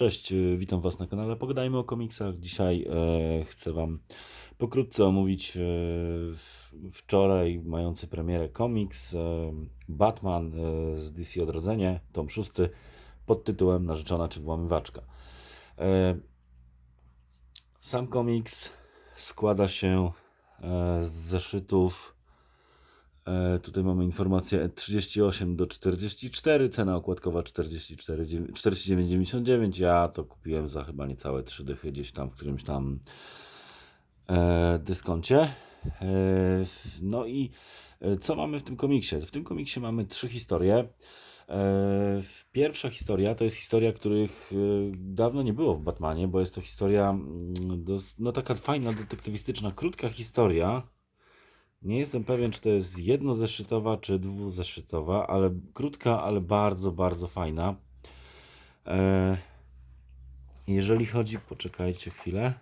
Cześć, y, witam Was na kanale Pogadajmy o komiksach. Dzisiaj e, chcę Wam pokrótce omówić e, wczoraj mający premierę komiks e, Batman e, z DC Odrodzenie, tom 6 pod tytułem Narzeczona czy włamywaczka. E, sam komiks składa się e, z zeszytów Tutaj mamy informację 38 do 44, cena okładkowa 44, 49,99. Ja to kupiłem za chyba niecałe 3 dychy gdzieś tam w którymś tam e, dyskoncie. E, no i e, co mamy w tym komiksie? W tym komiksie mamy trzy historie. E, Pierwsza historia to jest historia, których e, dawno nie było w Batmanie, bo jest to historia mm, no taka fajna, detektywistyczna, krótka historia. Nie jestem pewien, czy to jest jednozeszytowa, czy dwuzeszytowa, ale krótka, ale bardzo, bardzo fajna. E, jeżeli chodzi, poczekajcie chwilę.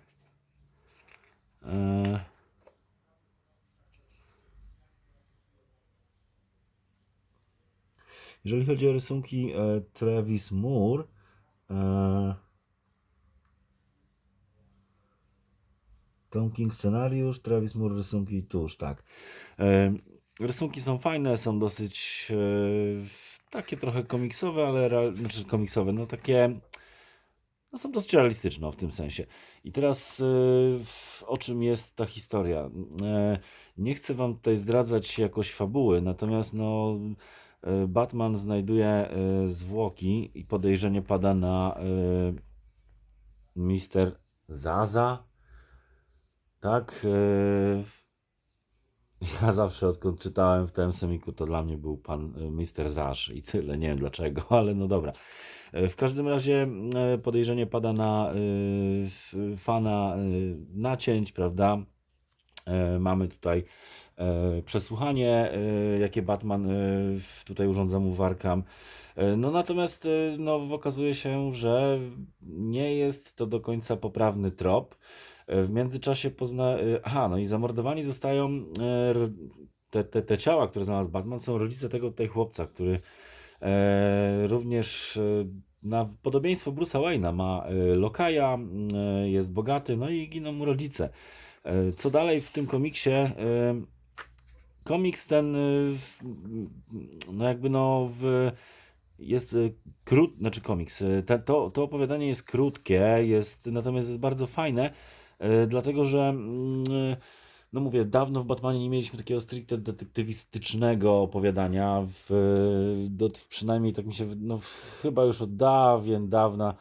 E, jeżeli chodzi o rysunki e, Travis Moore, Tom King scenariusz, Travis Moore rysunki i tusz, tak. E, rysunki są fajne, są dosyć e, takie trochę komiksowe, ale znaczy komiksowe, no takie no są dosyć realistyczne w tym sensie. I teraz e, o czym jest ta historia? Nie chcę wam tutaj zdradzać jakoś fabuły, natomiast no Batman znajduje zwłoki i podejrzenie pada na Mister Zaza, tak? e, Ja zawsze odkąd czytałem w tym semiku, to dla mnie był pan e, Mister Zasz i tyle. Nie wiem dlaczego, ale no dobra. E, W każdym razie podejrzenie pada na fana nacięć, prawda? Mamy tutaj przesłuchanie, jakie Batman tutaj urządza mu w Arkham. E, No natomiast no, okazuje się, że nie jest to do końca poprawny trop. E, W międzyczasie pozna... e, Aha, no i zamordowani zostają e, te, te, te ciała, które znalazł Batman, są rodzice tego tutaj chłopca, który również na podobieństwo Bruce'a Wayne'a ma lokaja, jest bogaty, no i giną mu rodzice. Co dalej w tym komiksie? Komiks ten, no jakby no w, jest e, krót, znaczy komiks, te, to, to opowiadanie jest krótkie, jest, natomiast jest bardzo fajne, dlatego że mm, e, no mówię, dawno w Batmanie nie mieliśmy takiego stricte detektywistycznego opowiadania, w, do, przynajmniej tak mi się, no chyba już od dawien, dawna,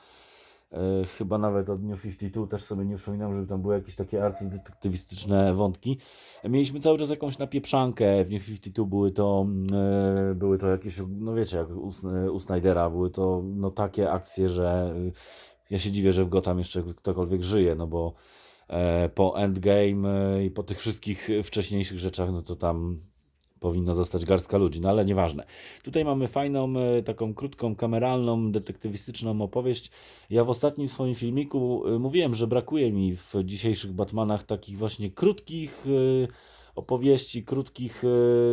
e, chyba nawet od New 52 też sobie nie przypominam, żeby tam były jakieś takie arcydetektywistyczne wątki. Mieliśmy cały czas jakąś napieprzankę, w New 52 były to, e, były to jakieś, no wiecie, jak u, u Snydera, były to no takie akcje, że ja się dziwię, że w Gotham jeszcze ktokolwiek żyje, no bo e, po Endgame e, i po tych wszystkich wcześniejszych rzeczach, no to tam powinno zostać garstka ludzi, no ale nieważne. Tutaj mamy fajną, e, taką krótką, kameralną, detektywistyczną opowieść. Ja w ostatnim swoim filmiku e, mówiłem, że brakuje mi w dzisiejszych Batmanach takich właśnie krótkich e, opowieści, krótkich, e,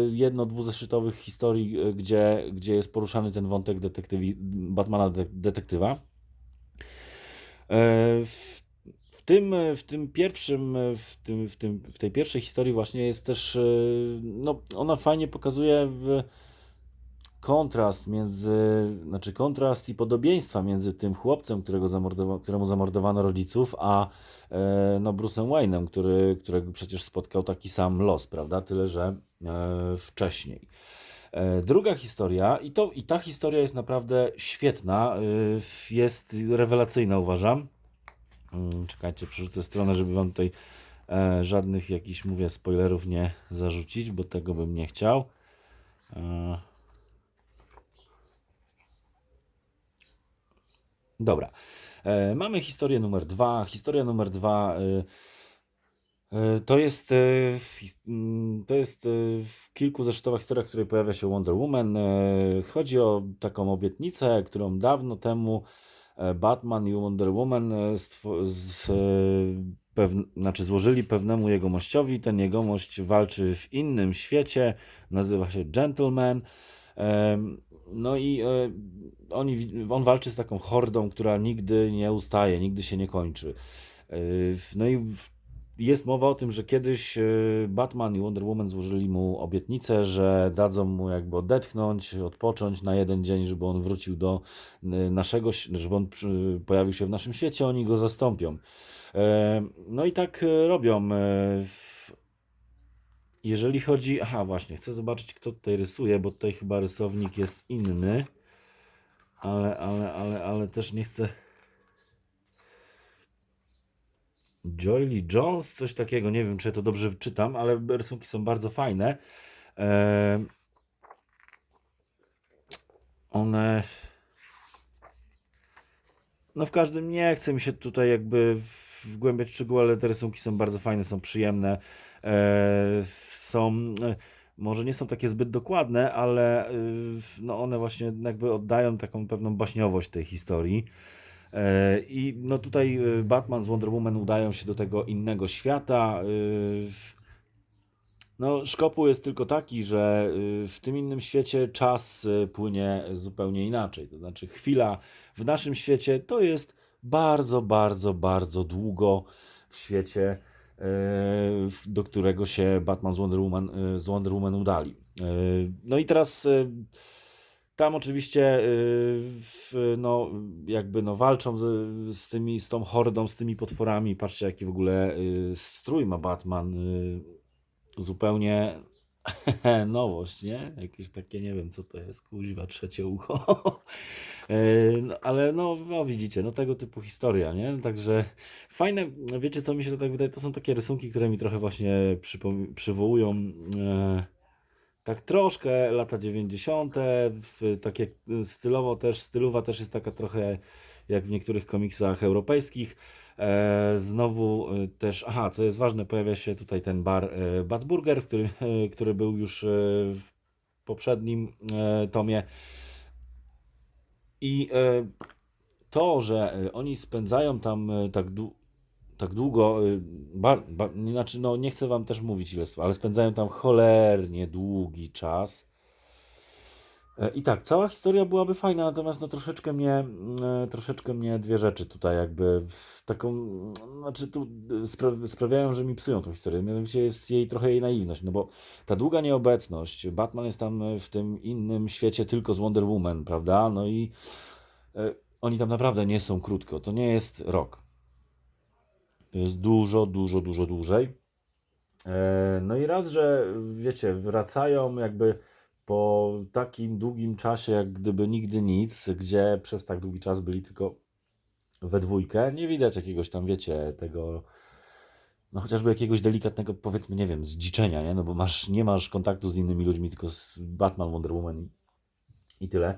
jedno-dwuzeszytowych historii, e, gdzie, gdzie jest poruszany ten wątek detektywi, Batmana de- detektywa. E, tym, w tym pierwszym, w, tym, w, tym, w tej pierwszej historii właśnie jest też, e, no ona fajnie pokazuje kontrast między, znaczy kontrast i podobieństwa między tym chłopcem, którego zamordowa, któremu zamordowano rodziców, a e, no Bruce'em Wayne'em, który, którego przecież spotkał taki sam los, prawda? Tyle, że e, wcześniej. E, Druga historia, i, to, i ta historia jest naprawdę świetna, jest rewelacyjna, uważam. Mm, Czekajcie, przerzucę stronę, żeby wam tutaj e, żadnych jakichś, mówię, spoilerów nie zarzucić, bo tego bym nie chciał. E, Dobra. E, mamy historię numer dwa. Historia numer dwa. y, y, To jest, his- mm, to jest y, w kilku zeszytowych historiach, w której pojawia się Wonder Woman. E, Chodzi o taką obietnicę, którą dawno temu e, Batman i Wonder Woman e, z, e, pewn- znaczy złożyli pewnemu jegomościowi. Ten jegomość walczy w innym świecie, nazywa się Gentleman. Em, no i e, oni, on walczy z taką hordą, która nigdy nie ustaje, nigdy się nie kończy. E, No i w- jest mowa o tym, że kiedyś e, Batman i Wonder Woman złożyli mu obietnicę, że dadzą mu jakby odetchnąć, odpocząć na jeden dzień, żeby on wrócił do e, naszego, żeby on przy- pojawił się w naszym świecie, oni go zastąpią. E, No i tak robią. e, Jeżeli chodzi. Aha, właśnie, chcę zobaczyć, kto tutaj rysuje, bo tutaj chyba rysownik jest inny. Ale, ale, ale, ale też nie chcę. Joy Lee Jones, coś takiego. Nie wiem, czy ja to dobrze czytam, ale rysunki są bardzo fajne. One. No w każdym nie chcę mi się tutaj jakby wgłębiać szczegóły, ale te rysunki są bardzo fajne, są przyjemne. Są, e, może nie są takie zbyt dokładne, ale e, no one właśnie jakby oddają taką pewną baśniowość tej historii. E, I no tutaj e, Batman z Wonder Woman udają się do tego innego świata. e, No, szkopuł jest tylko taki, że w tym innym świecie czas płynie zupełnie inaczej. To znaczy, chwila w naszym świecie to jest bardzo, bardzo, bardzo długo w świecie, do którego się Batman z Wonder Woman, z Wonder Woman udali. No i teraz tam oczywiście y, no, jakby no, walczą z, z tymi, z tą hordą, z tymi potworami. Patrzcie, jaki w ogóle y, strój ma Batman. y, zupełnie nowość, nie? Jakieś takie, nie wiem co to jest, kuźwa, trzecie ucho. No, ale no, no widzicie, no tego typu historia, nie? Także fajne, wiecie co mi się to tak wydaje, to są takie rysunki, które mi trochę właśnie przywołują e, tak troszkę lata 90., w, takie stylowo też, stylowa też jest taka trochę jak w niektórych komiksach europejskich. E, znowu e, też, aha, co jest ważne, pojawia się tutaj ten bar e, Bad Burger, który, e, który był już e, w poprzednim e, tomie. I e, to, że oni spędzają tam tak, tak długo, bar, ba, nie- znaczy, no nie chcę wam też mówić ile, ale spędzają tam cholernie długi czas. E, I tak, cała historia byłaby fajna, natomiast no troszeczkę mnie, e, troszeczkę mnie dwie rzeczy tutaj jakby taką, znaczy tu e, spra sprawiają, że mi psują tą historię. Mianowicie jest jej trochę jej naiwność, no bo ta długa nieobecność, Batman jest tam e, w tym innym świecie tylko z Wonder Woman, prawda? No i oni tam naprawdę nie są krótko, to nie jest rok. Jest dużo, dużo, dużo dłużej. E, No i raz, że wiecie, wracają jakby po takim długim czasie, jak gdyby nigdy nic, gdzie przez tak długi czas byli tylko we dwójkę. Nie widać jakiegoś tam, wiecie, tego, no chociażby jakiegoś delikatnego, powiedzmy, nie wiem, zdziczenia, nie? No bo masz, nie masz kontaktu z innymi ludźmi, tylko z Batman, Wonder Woman i, i tyle.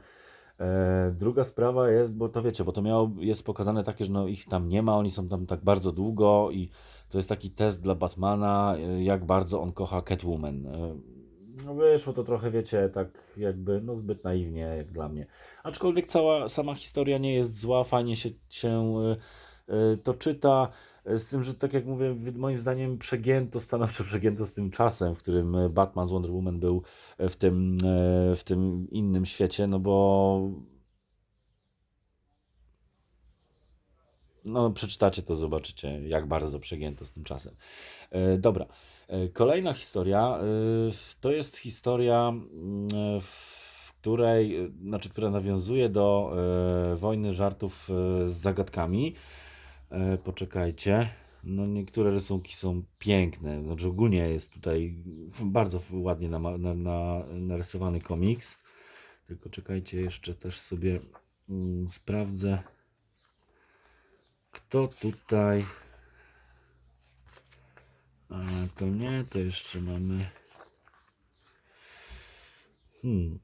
E, druga sprawa jest, bo to wiecie, bo to miało, jest pokazane takie, że no ich tam nie ma, oni są tam tak bardzo długo i to jest taki test dla Batmana, e, jak bardzo on kocha Catwoman. E, No wyszło to trochę, wiecie, tak jakby, no zbyt naiwnie jak dla mnie. Aczkolwiek cała sama historia nie jest zła, fajnie się, się to czyta. E, Z tym, że tak jak mówię, moim zdaniem przegięto, stanowczo przegięto z tym czasem, w którym e, Batman z Wonder Woman był w tym, e, w tym innym świecie, no bo no przeczytacie to, zobaczycie, jak bardzo przegięto z tym czasem. E, Dobra. E, Kolejna historia e, to jest historia, mm, e, w której, e, znaczy, która nawiązuje do e, wojny żartów e, z zagadkami. E, Poczekajcie. No niektóre rysunki są piękne. Znaczy ogólnie jest tutaj bardzo ładnie nama- na, na, narysowany komiks. Tylko czekajcie, jeszcze też sobie mm, sprawdzę, kto tutaj. A to nie, to jeszcze mamy. Hmm.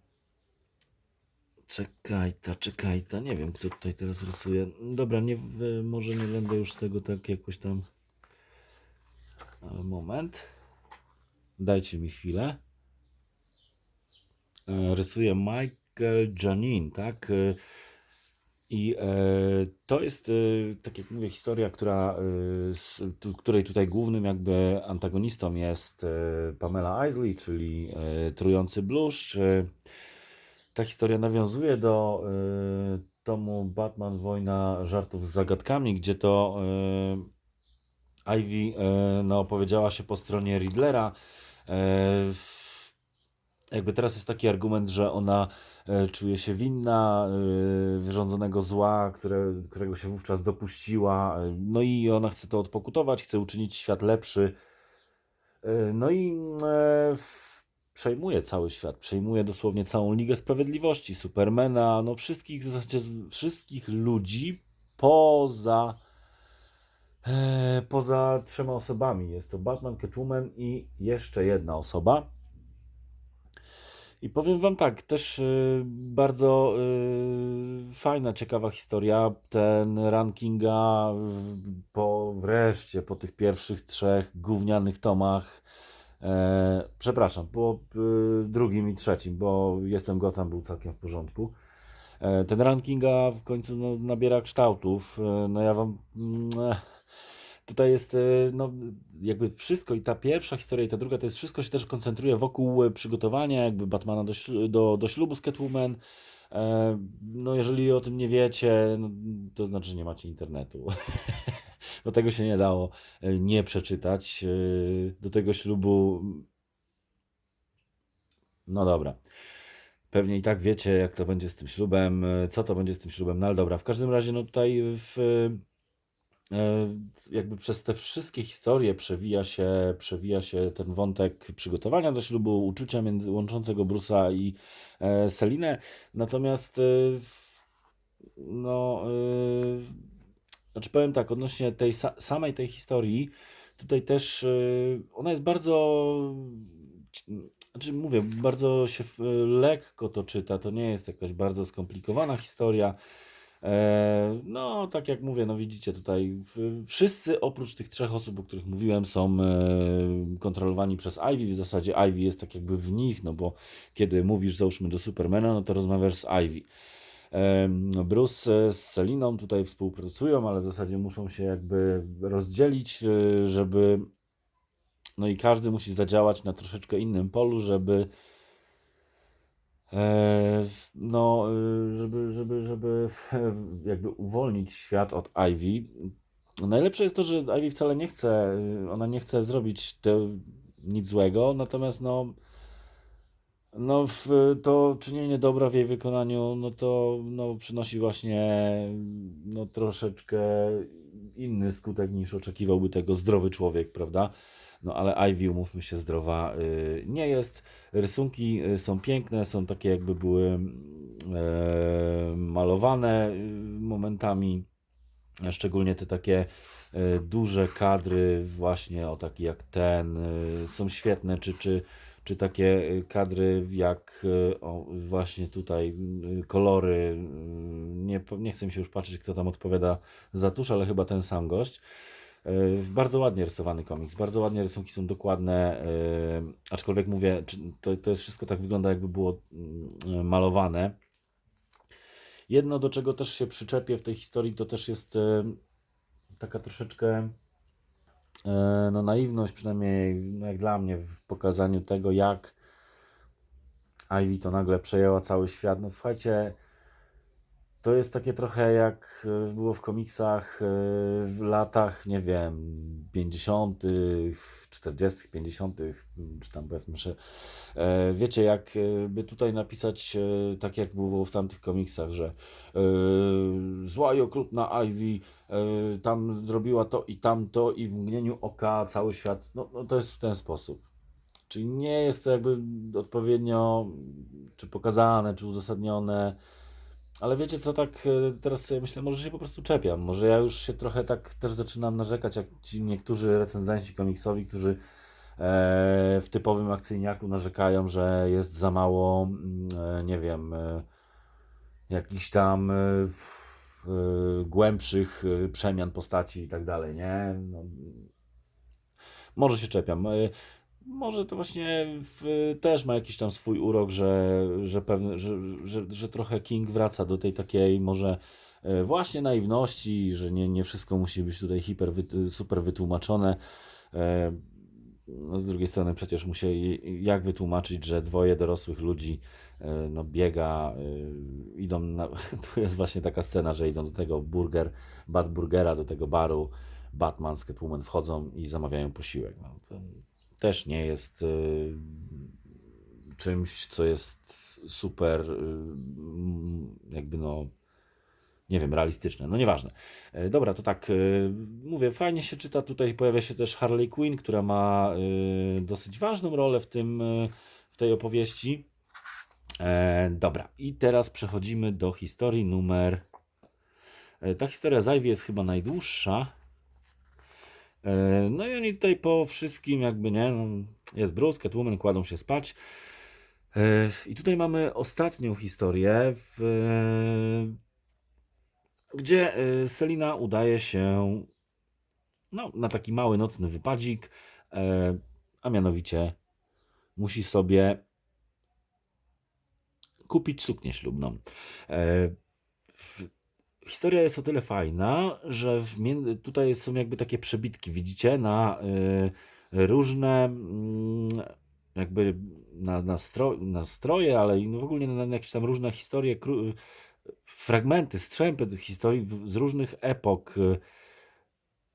Czekaj ta, czekaj ta. Nie wiem, kto tutaj teraz rysuje. Dobra, nie, może nie będę już tego tak jakoś tam. Ale moment. Dajcie mi chwilę. E, Rysuje Michael Janin, tak? E, I e, to jest, tak jak mówię, historia, która, której tutaj głównym jakby antagonistą jest Pamela Isley, czyli trujący bluszcz. Ta historia nawiązuje do y, tomu Batman Wojna Żartów z Zagadkami, gdzie to y, Ivy y, no, opowiedziała się po stronie Riddlera. Y, jakby teraz jest taki argument, że ona e, czuje się winna e, wyrządzonego zła, które, którego się wówczas dopuściła. No i ona chce to odpokutować, chce uczynić świat lepszy. E, No i przejmuje cały świat, przejmuje dosłownie całą Ligę Sprawiedliwości, Supermana, no wszystkich, w zasadzie wszystkich ludzi poza, e, poza trzema osobami. Jest to Batman, Catwoman i jeszcze jedna osoba. I powiem Wam tak, też y, bardzo y, fajna, ciekawa historia. Ten rankinga po wreszcie, po tych pierwszych trzech gównianych tomach, e, przepraszam, po y, drugim i trzecim, bo Jestem Gotham był całkiem w porządku. E, ten rankinga w końcu no, nabiera kształtów. E, no ja Wam... mm, eh, Tutaj jest e, no, jakby wszystko i ta pierwsza historia i ta druga to jest wszystko się też koncentruje wokół e, przygotowania jakby Batmana do, do, do ślubu z Catwoman. E, No jeżeli o tym nie wiecie, no, to znaczy, nie macie internetu. Bo tego się nie dało e, nie przeczytać. E, Do tego ślubu, no dobra. Pewnie i tak wiecie, jak to będzie z tym ślubem, e, co to będzie z tym ślubem, no ale dobra. W każdym razie, no tutaj w, jakby przez te wszystkie historie przewija się, przewija się ten wątek przygotowania do ślubu, uczucia między, łączącego Bruce'a i Selinę. Natomiast no, znaczy powiem tak, odnośnie tej sa- samej tej historii, tutaj też e, ona jest bardzo, znaczy mówię, bardzo się lekko to czyta, to nie jest jakaś bardzo skomplikowana historia. E, No, tak jak mówię, no widzicie tutaj, wszyscy oprócz tych trzech osób, o których mówiłem, są e, kontrolowani przez Ivy. W zasadzie Ivy jest tak jakby w nich, no bo kiedy mówisz, załóżmy, do Supermana, no to rozmawiasz z Ivy. Em, Bruce z Seliną tutaj współpracują, ale w zasadzie muszą się jakby rozdzielić, e, żeby. No i każdy musi zadziałać na troszeczkę innym polu, żeby. e, No, e, żeby, żeby, żeby jakby uwolnić świat od Ivy. Najlepsze jest to, że Ivy wcale nie chce, e, ona nie chce zrobić nic złego, natomiast no, no, w, to czynienie dobra w jej wykonaniu, no to no, przynosi właśnie no, troszeczkę inny skutek niż oczekiwałby tego zdrowy człowiek, prawda? No ale Ivy, umówmy się, zdrowa y, nie jest. Rysunki y, są piękne, są takie jakby były e, malowane y, momentami, szczególnie te takie e, duże kadry właśnie o takie jak ten y, są świetne, czy, czy, czy takie y, kadry jak y, o, właśnie tutaj y, kolory, nie, nie chcę mi się już patrzeć kto tam odpowiada za tusz, ale chyba ten sam gość. Bardzo ładnie rysowany komiks, bardzo ładnie rysunki są dokładne, aczkolwiek mówię, to, to jest wszystko tak wygląda jakby było y, malowane. Jedno do czego też się przyczepię w tej historii to też jest taka troszeczkę no, naiwność, przynajmniej no, jak dla mnie, w pokazaniu tego, jak Ivy to nagle przejęła cały świat. No słuchajcie, to jest takie trochę jak e, było w komiksach e, w latach, nie wiem, 50., 40., 50., czy tam powiedzmy, że e, wiecie, jak e, by tutaj napisać e, tak jak było w tamtych komiksach, że e, zła i okrutna Ivy e, tam zrobiła to i tamto i w mgnieniu oka cały świat, no, no to jest w ten sposób. Czyli nie jest to jakby odpowiednio czy pokazane, czy uzasadnione. Ale wiecie co, tak e, teraz sobie myślę, może się po prostu czepiam. Może ja już się trochę tak też zaczynam narzekać, jak ci niektórzy recenzenci komiksowi, którzy e, w typowym akcyjniaku narzekają, że jest za mało, mm, e, nie wiem, e, jakichś tam głębszych e, przemian postaci i tak dalej, nie? No, może się czepiam. E, Może to właśnie w, też ma jakiś tam swój urok, że, że, pewne, że, że, że trochę King wraca do tej takiej może właśnie naiwności, że nie, nie wszystko musi być tutaj hiper, super wytłumaczone. No z drugiej strony przecież musieli, jak wytłumaczyć, że dwoje dorosłych ludzi no, biega, e, idą na, tu jest właśnie taka scena, że idą do tego burger, Bad Burgera, do tego baru, Batman z Catwoman wchodzą i zamawiają posiłek. No, to też nie jest e, czymś, co jest super e, m, jakby no nie wiem, realistyczne, no nieważne. E, Dobra, to tak, e, mówię, fajnie się czyta, tutaj pojawia się też Harley Quinn, która ma e, dosyć ważną rolę w tym, e, w tej opowieści. E, Dobra, i teraz przechodzimy do historii numer... e, Ta historia z Ivy jest chyba najdłuższa. E, No i oni tutaj po wszystkim jakby, nie, no, jest Bruce, Catwoman, kładą się spać. E, I tutaj mamy ostatnią historię, w, gdzie y, Selina udaje się no, na taki mały nocny wypadzik, e, a mianowicie musi sobie kupić suknię ślubną. E, historia jest o tyle fajna, że w, tutaj są jakby takie przebitki, widzicie, na y, różne mm, jakby na, na, stro, na stroje, ale w ogóle na, na jakieś tam różne historie, fragmenty, strzępy historii z różnych epok,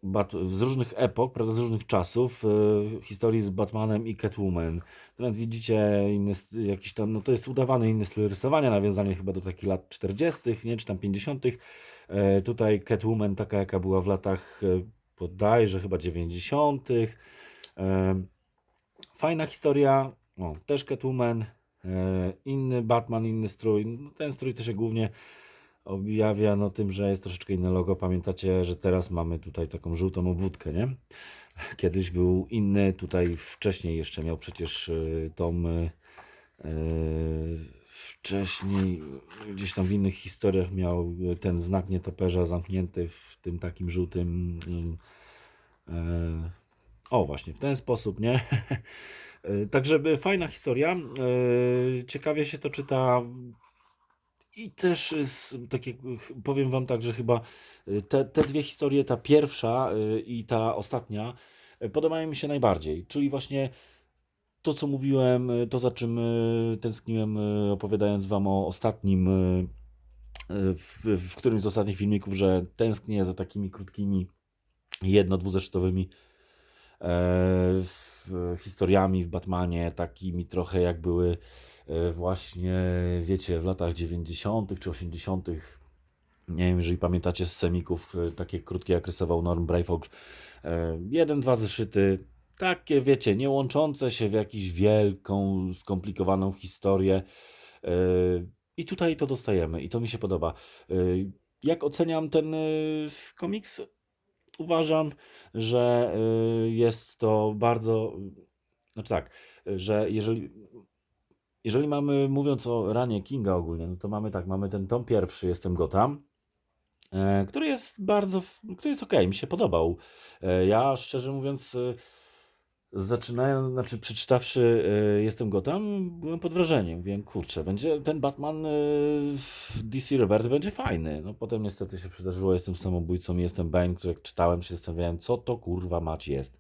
Bat, z różnych epok, prawda, z różnych czasów, y, historii z Batmanem i Catwoman. Nawet widzicie inny, jakiś tam, no to jest udawany inny styl rysowania, nawiązanie chyba do takich lat 40., nie, czy tam 50. E, tutaj Catwoman taka, jaka była w latach e, bodajże chyba 90. E, fajna historia, o, też Catwoman, e, inny Batman, inny strój. No, ten strój to się głównie objawia no, tym, że jest troszeczkę inne logo. Pamiętacie, że teraz mamy tutaj taką żółtą obwódkę, nie? Kiedyś był inny, tutaj wcześniej jeszcze miał przecież y, tą y, y, wcześniej gdzieś tam w innych historiach miał ten znak nietoperza zamknięty w tym takim żółtym y, y, o właśnie, w ten sposób, nie? Także fajna historia. Ciekawie się to czyta i też z, tak jak powiem wam tak, że chyba y, te, te dwie historie, ta pierwsza y, i ta ostatnia, y, podobają mi się najbardziej. Czyli właśnie to, co mówiłem, to za czym tęskniłem, opowiadając wam o ostatnim, w, w którymś z ostatnich filmików, że tęsknię za takimi krótkimi, jedno-dwuzeszytowymi e, historiami w Batmanie, takimi trochę jak były właśnie, wiecie, w latach 90. czy 80. Nie wiem, jeżeli pamiętacie z semików, e, takie krótkie jak rysował Norm Brayfog. E, jeden, dwa zeszyty, takie wiecie, nie łączące się w jakąś wielką, skomplikowaną historię. E, I tutaj to dostajemy i to mi się podoba. E, Jak oceniam ten e, komiks? Uważam, że jest to bardzo. Znaczy tak, że jeżeli, jeżeli mamy, mówiąc o ranie Kinga ogólnie, no to mamy tak, mamy ten tom pierwszy, jestem Gotham, e, który jest bardzo, który jest okej, mi się podobał. E, Ja szczerze mówiąc, y, zaczynając, znaczy przeczytawszy Jestem Gotham, byłem pod wrażeniem. Wiem, kurczę, będzie ten Batman DC Rebirth będzie fajny. No potem niestety się przydarzyło, jestem samobójcą jestem Bane, który jak czytałem, się zastanawiałem, co to kurwa mać jest.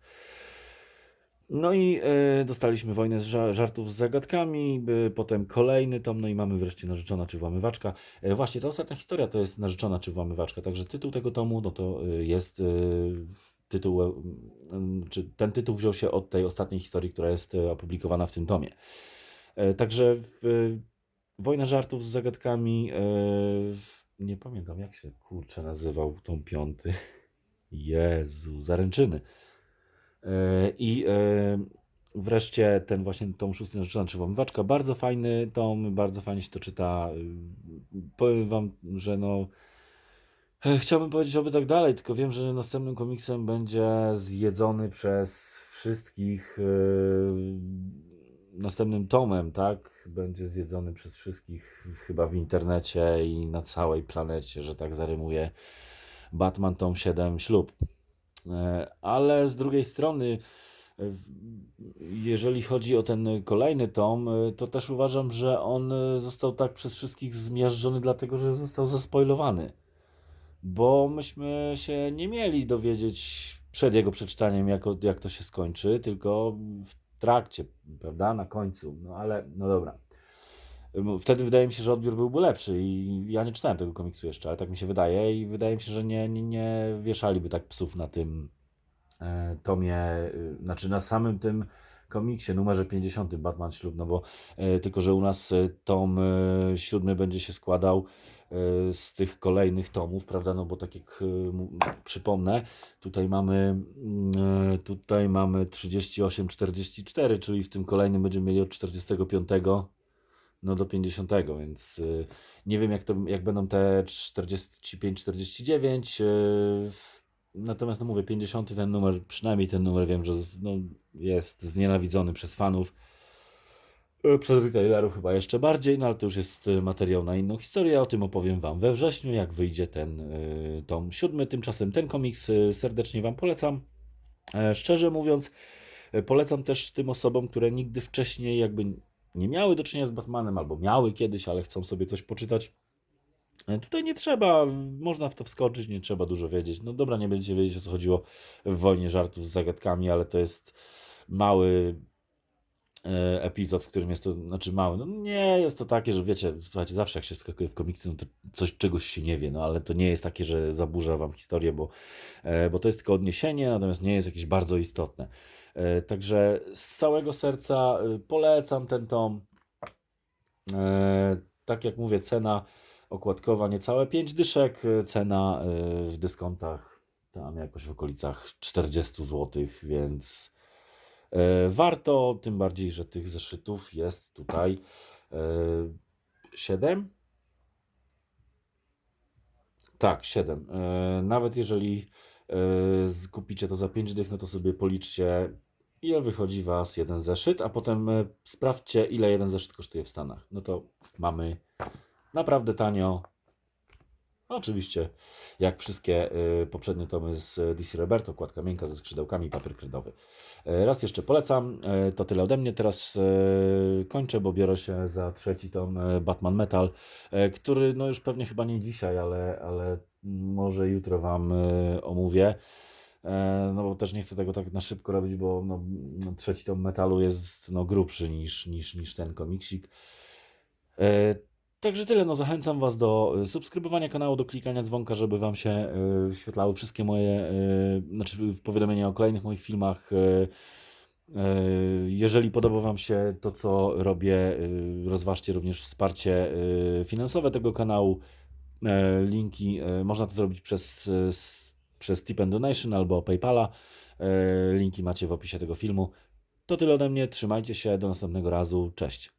No i e, dostaliśmy wojnę z ża- żartów z zagadkami, by, potem kolejny tom, no i mamy wreszcie narzeczona czy włamywaczka. E, właśnie, ta ostatnia historia to jest narzeczona czy włamywaczka, także tytuł tego tomu, no to e, jest tytuł, czy ten tytuł wziął się od tej ostatniej historii, która jest e, opublikowana w tym tomie. Także e, wojna żartów z zagadkami, nie pamiętam jak się kurczę nazywał tom piąty. Jezu, zaręczyny. E, I e, wreszcie ten właśnie tom szósty narzeczona czy włamywaczka. Bardzo fajny tom, bardzo fajnie się to czyta. Y, Powiem wam, że no e, chciałbym powiedzieć, oby tak dalej, tylko wiem, że następnym komiksem będzie zjedzony przez wszystkich następnym tomem, tak? Będzie zjedzony przez wszystkich chyba w internecie i na całej planecie, że tak zarymuję. Batman tom 7 ślub. E, Ale z drugiej strony, e, jeżeli chodzi o ten kolejny tom, e, to też uważam, że on został tak przez wszystkich zmiażdżony, dlatego że został zaspoilowany. Bo myśmy się nie mieli dowiedzieć przed jego przeczytaniem, jak, jak to się skończy, tylko w trakcie, prawda, na końcu. No ale, no dobra. Wtedy wydaje mi się, że odbiór byłby lepszy i ja nie czytałem tego komiksu jeszcze, ale tak mi się wydaje i wydaje mi się, że nie, nie, nie wieszaliby tak psów na tym e, tomie, y, znaczy na samym tym komiksie, numerze 50 Batman Ślub, no bo e, tylko, że u nas e, tom e, siódmy będzie się składał e, z tych kolejnych tomów, prawda, no bo tak jak e, przypomnę, tutaj mamy mm, e, tutaj mamy 38-44, czyli w tym kolejnym będziemy mieli od 45 no do 50, więc y, nie wiem jak, to, jak będą te 45-49. y, Natomiast no mówię, 50 ten numer, przynajmniej ten numer wiem, że no, jest znienawidzony przez fanów. y, Przez retailerów chyba jeszcze bardziej, no ale to już jest materiał na inną historię. O tym opowiem Wam we wrześniu, jak wyjdzie ten tom siódmy. Tymczasem ten komiks serdecznie Wam polecam. E, Szczerze mówiąc, polecam też tym osobom, które nigdy wcześniej jakby nie miały do czynienia z Batmanem, albo miały kiedyś, ale chcą sobie coś poczytać. E, Tutaj nie trzeba, można w to wskoczyć, nie trzeba dużo wiedzieć. No dobra, nie będziecie wiedzieć o co chodziło w wojnie żartów z zagadkami, ale to jest mały e, epizod, w którym jest to, znaczy mały, no nie jest to takie, że wiecie, słuchajcie, zawsze jak się wskakuje w komiksy, no to coś, czegoś się nie wie, no ale to nie jest takie, że zaburza wam historię, bo, e, bo to jest tylko odniesienie, natomiast nie jest jakieś bardzo istotne. E, Także z całego serca e, polecam ten tom. E, Tak jak mówię, cena okładkowa niecałe 5 dyszek, cena w dyskontach tam jakoś w okolicach 40 zł, więc warto, tym bardziej, że tych zeszytów jest tutaj 7. Tak, 7. Nawet jeżeli kupicie to za 5 dych, no to sobie policzcie, ile wychodzi Was jeden zeszyt, a potem e, sprawdźcie, ile jeden zeszyt kosztuje w Stanach. No to mamy naprawdę tanio. Oczywiście, jak wszystkie y, poprzednie tomy z DC Roberto, okładka miękka ze skrzydełkami, papier kredowy. Raz jeszcze polecam, to tyle ode mnie. Teraz kończę, bo biorę się za trzeci tom Batman Metal, który no już pewnie chyba nie dzisiaj, ale, ale może jutro Wam omówię. E, No bo też nie chcę tego tak na szybko robić, bo no, no, trzeci tom metalu jest no, grubszy niż, niż, niż ten komiksik. E, Także tyle, no zachęcam Was do e, subskrybowania kanału, do klikania dzwonka, żeby Wam się wyświetlały wszystkie moje, znaczy powiadomienia o kolejnych moich filmach. Jeżeli podoba Wam się to, co robię, rozważcie również wsparcie finansowe tego kanału. Linki, można to zrobić przez, przez Tip and Donation albo Paypala. E, Linki macie w opisie tego filmu. To tyle ode mnie, trzymajcie się, do następnego razu, cześć.